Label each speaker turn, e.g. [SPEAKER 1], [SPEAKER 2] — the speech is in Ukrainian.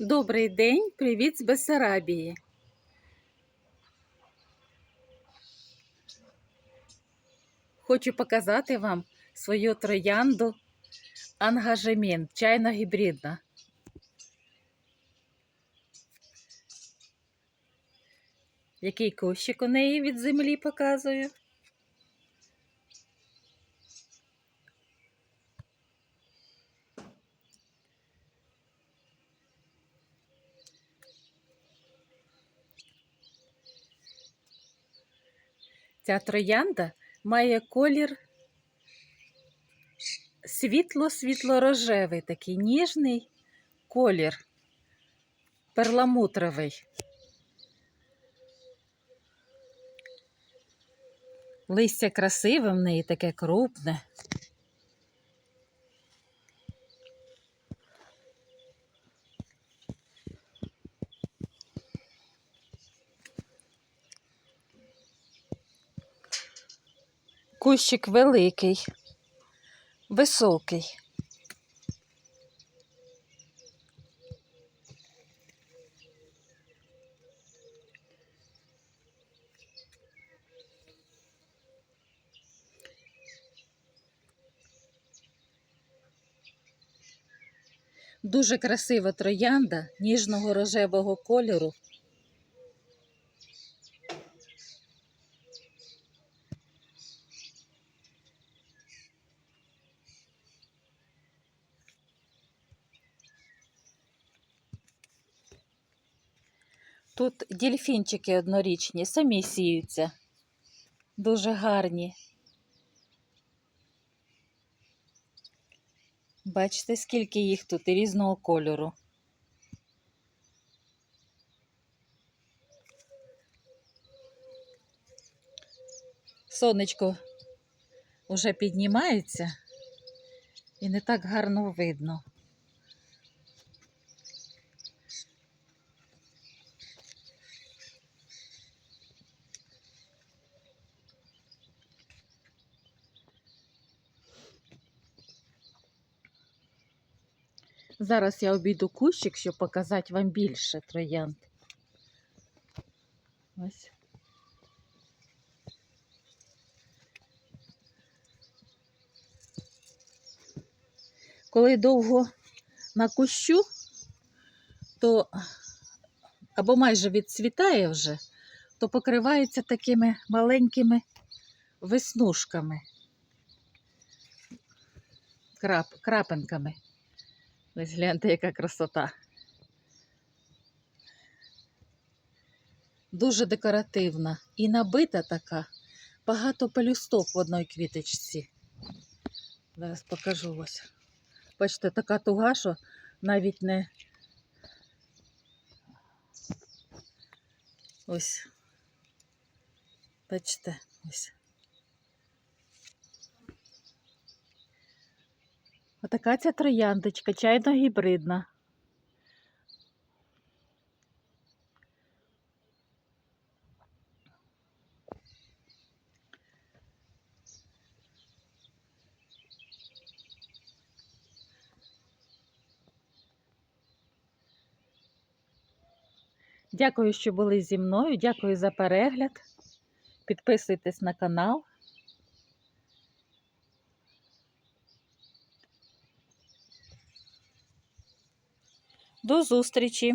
[SPEAKER 1] Добрий день, привіт з Бессарабії. Хочу показати вам свою троянду ангажемент, чайно-гібридна. Який кущик у неї від землі показую. Ця троянда має колір світло-світло-рожевий, такий ніжний колір, перламутровий. Листя красиве в неї таке крупне. Кущик великий, високий. Дуже красива троянда ніжного рожевого кольору. Тут дельфінчики однорічні, самі сіються. Дуже гарні. Бачите, скільки їх тут і різного кольору. Сонечко вже піднімається і не так гарно видно. Зараз я обійду кущик, щоб показати вам більше троянд. Ось. Коли довго на кущу, то або майже відцвітає вже, то покривається такими маленькими веснушками, крап, крапинками. Ось гляньте, яка красота. Дуже декоративна і набита така. Багато пелюсток в одній квіточці. Зараз покажу ось. Бачите, така туга, що навіть не ось. Бачите, ось. Отака ця трояндочка, чайно-гібридна. Дякую, що були зі мною. Дякую за перегляд. Підписуйтесь на канал. До зустрічі!